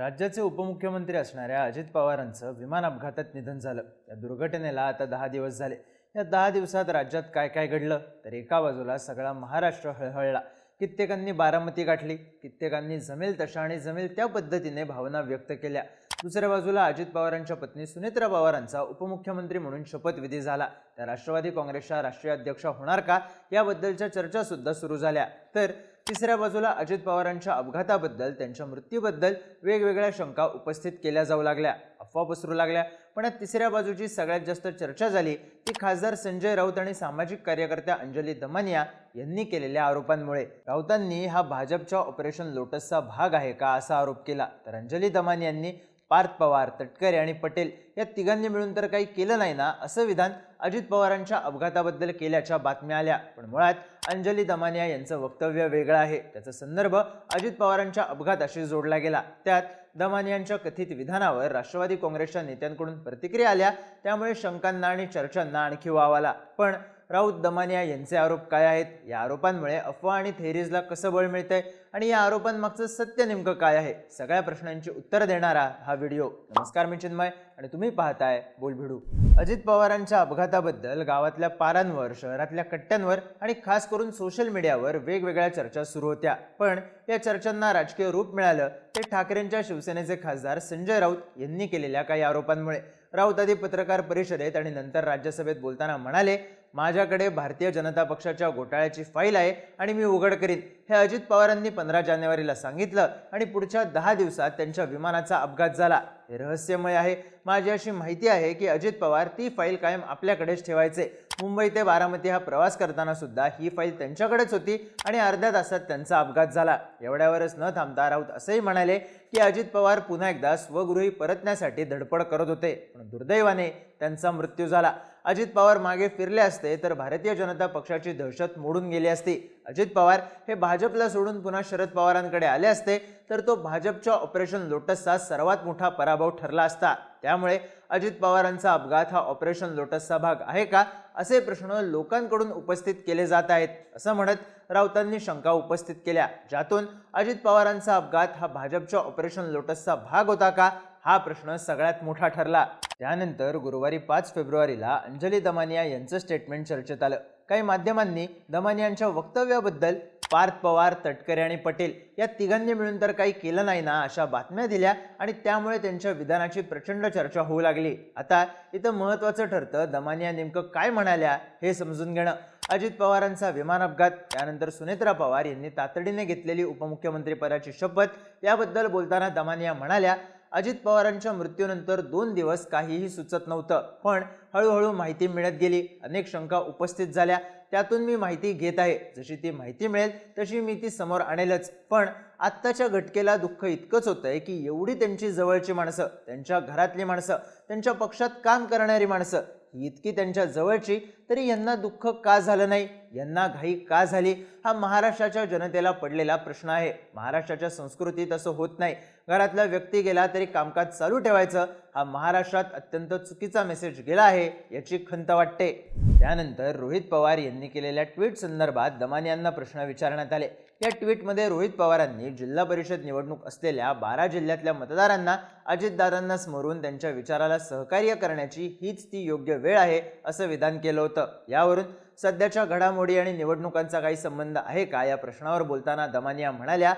राज्याचे उपमुख्यमंत्री असणाऱ्या अजित पवारांचं विमान अपघातात निधन झालं. या दुर्घटनेला आता दहा दिवस झाले. या दहा दिवसात राज्यात काय काय घडलं? तर एका बाजूला सगळा महाराष्ट्र हळहळला. कित्येकांनी बारामती गाठली. कित्येकांनी जमेल तशा आणि जमेल त्या पद्धतीने भावना व्यक्त केल्या. दुसऱ्या बाजूला अजित पवारांच्या पत्नी सुनेत्रा पवारांचा उपमुख्यमंत्री म्हणून शपथविधी झाला. त्या राष्ट्रवादी काँग्रेसच्या राष्ट्रीय अध्यक्ष होणार का? याबद्दलच्या चर्चा सुद्धा सुरू झाल्या. तर तिसऱ्या बाजूला अजित पवारांच्या अपघाताबद्दल त्यांच्या मृत्यूबद्दल वेगवेगळ्या शंका उपस्थित केल्या जाऊ लागल्या अफवा पसरू लागल्या. पण या तिसऱ्या बाजूची सगळ्यात जास्त चर्चा झाली ती खासदार संजय राऊत आणि सामाजिक कार्यकर्त्या अंजली दमानिया यांनी केलेल्या आरोपांमुळे. राऊतांनी हा भाजपच्या ऑपरेशन लोटसचा भाग आहे का असा आरोप केला? तर अंजली दमान यांनी पार्थ पवार तटकरे आणि पटेल या तिघांनी मिळून तर काही केलं नाही ना असं विधान अजित पवारांच्या अपघाताबद्दल केल्याच्या बातम्या आल्या. पण मुळात अंजली दमानिया यांचं वक्तव्य वेगळं आहे. त्याचा संदर्भ अजित पवारांच्या अपघाताशी जोडला गेला. त्यात दमानियांच्या कथित विधानावर राष्ट्रवादी काँग्रेसच्या नेत्यांकडून प्रतिक्रिया आल्या. त्यामुळे शंकांना आणि चर्चांना आणखी वाव आला. पण राऊत दमानिया यांचे आरोप काय आहेत? या आरोपांमुळे अफवा आणि थेरीजला कसं बळ मिळतंय? आणि या आरोपांमागचं सत्य नेमकं काय आहे? सगळ्या प्रश्नांची उत्तर देणारा हा व्हिडिओ. नमस्कार मी चिन्मय आणि तुम्ही पाहताय बोलभिडू अजित पवारांच्या अपघाताबद्दल गावातल्या पारांवर शहरातल्या कट्ट्यांवर आणि खास करून सोशल मीडियावर वेगवेगळ्या चर्चा सुरू होत्या. पण या चर्चांना राजकीय रूप मिळालं ते ठाकरेंच्या शिवसेनेचे खासदार संजय राऊत यांनी केलेल्या काही आरोपांमुळे. राऊत आधी पत्रकार परिषदेत आणि नंतर राज्यसभेत बोलताना म्हणाले माझ्याकडे भारतीय जनता पक्षाच्या घोटाळ्याची फाईल आहे आणि मी उघड करीन. हे अजित पवारांनी पंधरा जानेवारीला सांगितलं आणि पुढच्या दहा दिवसात त्यांच्या विमानाचा अपघात झाला. हे रहस्यमय आहे. माझी अशी माहिती आहे की अजित पवार ती फाईल कायम आपल्याकडेच ठेवायचे. मुंबई ते बारामती हा प्रवास करताना सुद्धा ही फाईल त्यांच्याकडेच होती आणि अर्ध्या तासात त्यांचा अपघात झाला. एवढ्यावरच न थांबता राऊत असंही म्हणाले की अजित पवार पुन्हा एकदा स्वगृही परतण्यासाठी धडपड करत होते. पण दुर्दैवाने त्यांचा मृत्यू झाला. अजित पवार मागे फिरले असते तर भारतीय जनता पक्षाची दहशत मोडून गेली असती. अजित पवार हे भाजपला सोडून पुन्हा शरद पवारांकडे आले असते तर तो भाजपच्या ऑपरेशन लोटसचा सर्वात मोठा पराभव ठरला असता. त्यामुळे अजित पवारांचा अपघात हा ऑपरेशन लोटसचा भाग आहे का? असे प्रश्न लोकांकडून उपस्थित केले जात आहेत असं म्हणत राऊतांनी शंका उपस्थित केल्या ज्यातून अजित पवारांचा अपघात हा भाजपच्या ऑपरेशन लोटसचा भाग होता का? हा प्रश्न सगळ्यात मोठा ठरला. त्यानंतर गुरुवारी पाच फेब्रुवारीला अंजली दमानिया यांचं स्टेटमेंट चर्चेत आलं. काही माध्यमांनी दमानियांच्या वक्तव्याबद्दल पार्थ पवार तटकरे आणि पटेल या तिघांनी मिळून तर काही केलं नाही ना अशा बातम्या दिल्या आणि त्यामुळे त्यांच्या विधानाची प्रचंड चर्चा होऊ लागली. आता इथं महत्त्वाचं ठरतं दमानिया नेमकं काय म्हणाल्या हे समजून घेणं. अजित पवारांचा विमान अपघात त्यानंतर सुनेत्रा पवार यांनी तातडीने घेतलेली उपमुख्यमंत्रीपदाची शपथ याबद्दल बोलताना दमानिया म्हणाल्या अजित पवारांच्या मृत्यूनंतर दोन दिवस काहीही सुचत नव्हतं. पण हळूहळू माहिती मिळत गेली. अनेक शंका उपस्थित झाल्या. त्यातून मी माहिती घेत आहे. जशी ती माहिती मिळेल तशी मी ती समोर आणेलच. पण आत्ताच्या घटकेला दुःख इतकंच होतं आहे की एवढी त्यांची जवळची माणसं त्यांच्या घरातली माणसं त्यांच्या पक्षात काम करणारी माणसं ही इतकी त्यांच्या जवळची तरी यांना दुःख का झालं नाही? यांना घाई का झाली? हा महाराष्ट्राच्या जनतेला पडलेला प्रश्न आहे. महाराष्ट्राच्या संस्कृतीत असं होत नाही. घरातला व्यक्ती गेला तरी कामकाज चालू ठेवायचं. हा महाराष्ट्रात अत्यंत चुकीचा मेसेज गेला आहे याची खंत वाटते. त्यानंतर रोहित पवार यांनी केलेल्या ट्विट संदर्भात दमानी यांना प्रश्न विचारण्यात आले. या ट्विटमध्ये रोहित पवारांनी जिल्हा परिषद निवडणूक असलेल्या बारा जिल्ह्यातल्या मतदारांना अजितदादांना स्मरून त्यांच्या विचाराला सहकार्य करण्याची हीच ती योग्य वेळ आहे असं विधान केलं होतं. यावरून सध्याच्या घडामोडी आणि निवडणुकांचा काही संबंध आहे का? या प्रश्नावर बोलताना दमानिया म्हणाल्या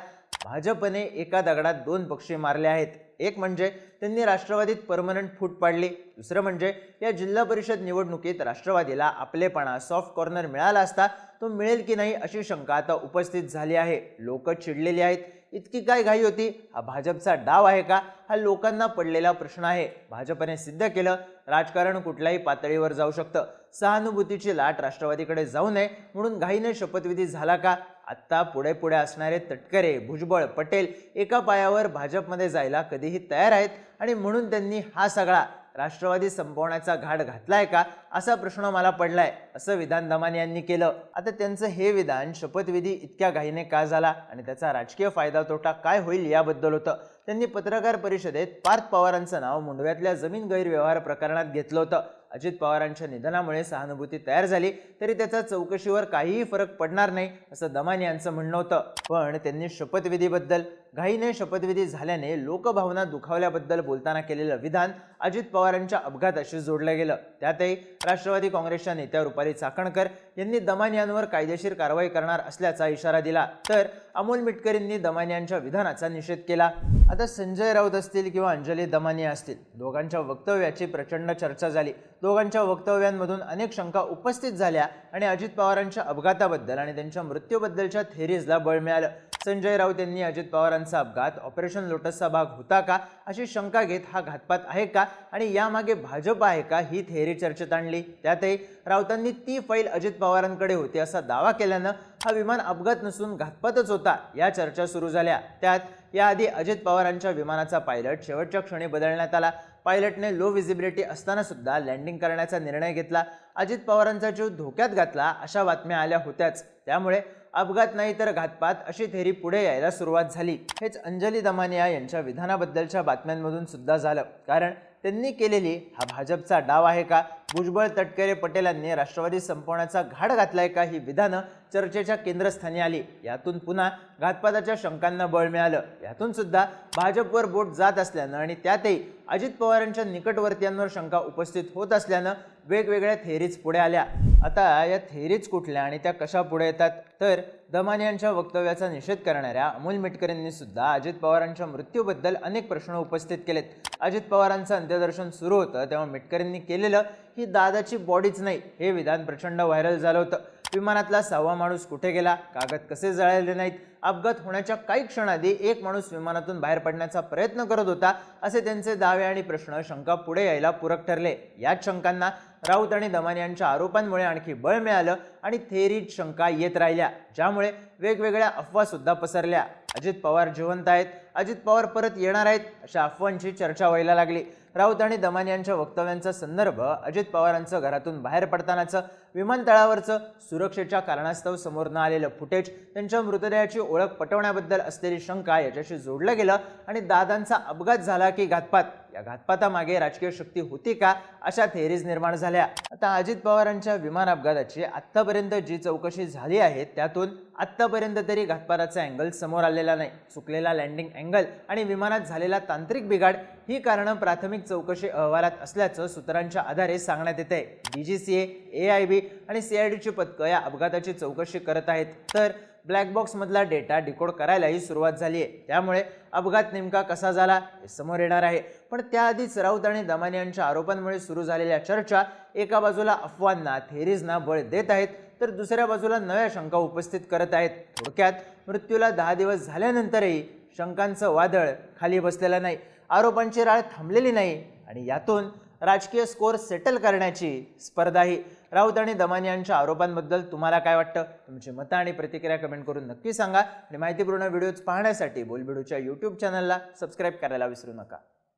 भाजपने एका दगडात दोन पक्षी मारले आहेत. एक म्हणजे त्यांनी राष्ट्रवादीत परमनंट फूट पाडली. दुसरं म्हणजे या जिल्हा परिषद निवडणुकीत राष्ट्रवादीला आपलेपणा सॉफ्ट कॉर्नर मिळाला असता तो मिळेल की नाही अशी शंका आता उपस्थित झाली आहे. लोक चिडलेली आहेत. इतकी काय घाई होती? हा भाजपचा डाव आहे का? हा लोकांना पडलेला प्रश्न आहे. भाजपने सिद्ध केलं राजकारण कुठल्याही पातळीवर जाऊ शकतं. सहानुभूतीची लाट राष्ट्रवादीकडे जाऊ नये म्हणून घाईने शपथविधी झाला का? आत्ता पुढे पुढे असणारे तटकरे भुजबळ पटेल एका पायावर भाजपमध्ये जायला कधीही तयार आहेत आणि म्हणून त्यांनी हा सगळा राष्ट्रवादी संपवण्याचा घाट घातलाय का? असा प्रश्न मला पडलाय असं विधान दमाने यांनी केलं. आता त्यांचं हे विधान शपथविधी इतक्या घाईने का झाला आणि त्याचा राजकीय फायदा तोटा काय होईल याबद्दल होतं? त्यांनी पत्रकार परिषदेत पार्थ पवारांचं नाव मुंडव्यातल्या जमीन गैरव्यवहार प्रकरणात घेतलं होतं. अजित पवारांच्या निधनामुळे सहानुभूती तयार झाली तरी त्याचा चौकशीवर काहीही फरक पडणार नाही असं दमान यांचं म्हणणं होतं. पण त्यांनी शपथविधीबद्दल घाईने शपथविधी झाल्याने लोकभावना दुखावल्याबद्दल बोलताना केलेलं विधान अजित पवारांच्या अपघाताशी जोडलं गेलं. त्यातही राष्ट्रवादी काँग्रेसच्या नेत्या रुपाली चाकणकर यांनी दमानियांवर कायदेशीर कारवाई करणार असल्याचा इशारा दिला. तर अमोल मिटकरींनी दमानियांच्या विधानाचा निषेध केला. आता संजय राऊत असतील किंवा अंजली दमानिया असतील दोघांच्या वक्तव्याची प्रचंड चर्चा झाली. दोघांच्या वक्तव्यांमधून अनेक शंका उपस्थित झाल्या आणि अजित पवारांच्या अपघाताबद्दल आणि त्यांच्या मृत्यूबद्दलच्या थेरीजला बळ मिळालं. संजय राऊत यांनी अजित पवारांचा अपघात ऑपरेशन लोटसचा भाग होता का अशी शंका घेत हा घातपात आहे का आणि यामागे भाजप आहे का ही थेअरी चर्चेत आणली. त्यातही राऊतांनी ती फाईल अजित पवारांकडे होती असा दावा केल्यानं हा विमान अपघात नसून घातपातच होता. या चर्चा सुरू झाल्या. त्यात याआधी अजित पवारांच्या विमानाचा पायलट शेवटच्या क्षणी बदलण्यात आला. पायलटने लो विजिबिलिटी असताना सुद्धा लँडिंग करण्याचा निर्णय घेतला. अजित पवारांचा जीव धोक्यात घातला अशा बातम्या आल्या होत्याच. त्यामुळे अपघात नाही तर घातपात अशी थेरी पुढे यायला सुरुवात झाली. हेच अंजली दमानिया यांच्या विधानाबद्दलच्या बातम्यांमधून सुद्धा झालं. कारण त्यांनी केलेली हा भाजपचा डाव आहे का? भुजबळ तटकरे पटेलांनी राष्ट्रवादी संपवण्याचा घाट घातलाय का? ही विधानं चर्चेच्या केंद्रस्थानी आली. यातून पुन्हा घातपाताच्या शंकांना बळ मिळालं. यातून सुद्धा भाजपवर बोट जात असल्यानं आणि त्यातही अजित पवारांच्या निकटवर्तीयांवर शंका उपस्थित होत असल्यानं वेगवेगळ्या थेरीज पुढे आल्या. आता या थेरीज कुठल्या आणि त्या कशा पुढे येतात? तर दमाने यांच्या वक्तव्याचा निषेध करणाऱ्या अमोल मिटकरींनी सुद्धा अजित पवारांच्या मृत्यूबद्दल अनेक प्रश्न उपस्थित केलेत. अजित पवारांचं अंत्यदर्शन सुरू होतं तेव्हा मिटकरींनी केलेलं ही दादाची बॉडीच नाही हे विधान प्रचंड व्हायरल झालं होतं. विमानातला सहावा माणूस कुठे गेला? कागद कसे जळाले नाहीत? अपघात होण्याच्या काही क्षणाआधी एक माणूस विमानातून बाहेर पडण्याचा प्रयत्न करत होता असे त्यांचे दावे आणि प्रश्न शंका पुढे यायला पूरक ठरले. याच शंकांना राऊत आणि दमान यांच्या आरोपांमुळे आणखी बळ मिळालं आणि थेरीत शंका येत राहिल्या ज्यामुळे वेगवेगळ्या अफवा सुद्धा पसरल्या. अजित पवार जिवंत आहेत. अजित पवार परत येणार आहेत अशा अफवांची चर्चा व्हायला लागली. राऊत आणि दमान यांच्या वक्तव्यांचा संदर्भ अजित पवारांचं घरातून बाहेर पडतानाचं विमानतळावरचं सुरक्षेच्या कारणास्तव समोर न आलेलं फुटेज त्यांच्या मृतदेहाची ओळख पटवण्याबद्दल असलेली शंका याच्याशी जोडलं गेलं आणि दादांचा अपघात झाला की घातपात. या घातपातामागे राजकीय शक्ती होती का? अशा थेरीज निर्माण झाल्या. आता अजित पवारांच्या विमान अपघाताची आत्तापर्यंत जी चौकशी झाली आहे त्यातून आत्तापर्यंत तरी घातपाताचा अँगल समोर आलेला नाही. चुकलेला लँडिंग अँगल आणि विमानात झालेला तांत्रिक बिघाड ही कारणं प्राथमिक चौकशी अहवालात असल्याचं सूत्रांच्या आधारे सांगण्यात येत आहे बी जी सी ए आय बी आणि सीआयडीची पथकं या अपघाताची चौकशी करत आहेत. तर ब्लॅक बॉक्समधला डेटा डिकोड करायलाही सुरुवात झाली आहे. त्यामुळे अपघात नेमका कसा झाला हे समोर येणार आहे. पण त्याआधीच राऊत आणि दमाने यांच्या आरोपांमुळे सुरू झालेल्या चर्चा एका बाजूला अफवांना थेरीजना बळ देत आहेत तर दुसऱ्या बाजूला नव्या शंका उपस्थित करत आहेत. थोडक्यात मृत्यूला दहा दिवस झाल्यानंतरही शंकांचं वादळ खाली बसलेलं नाही. आरोपांची राळ थांबलेली नाही आणि यातून राजकीय स्कोअर सेटल करण्याची स्पर्धाही. राऊत आणि दमानी यांच्या आरोपांबद्दल तुम्हाला काय वाटतं? तुमची मतं आणि प्रतिक्रिया कमेंट करून नक्की सांगा. आणि माहितीपूर्ण व्हिडिओज पाहण्यासाठी बोलबिडूच्या यूट्यूब चॅनलला सबस्क्राईब करायला विसरू नका.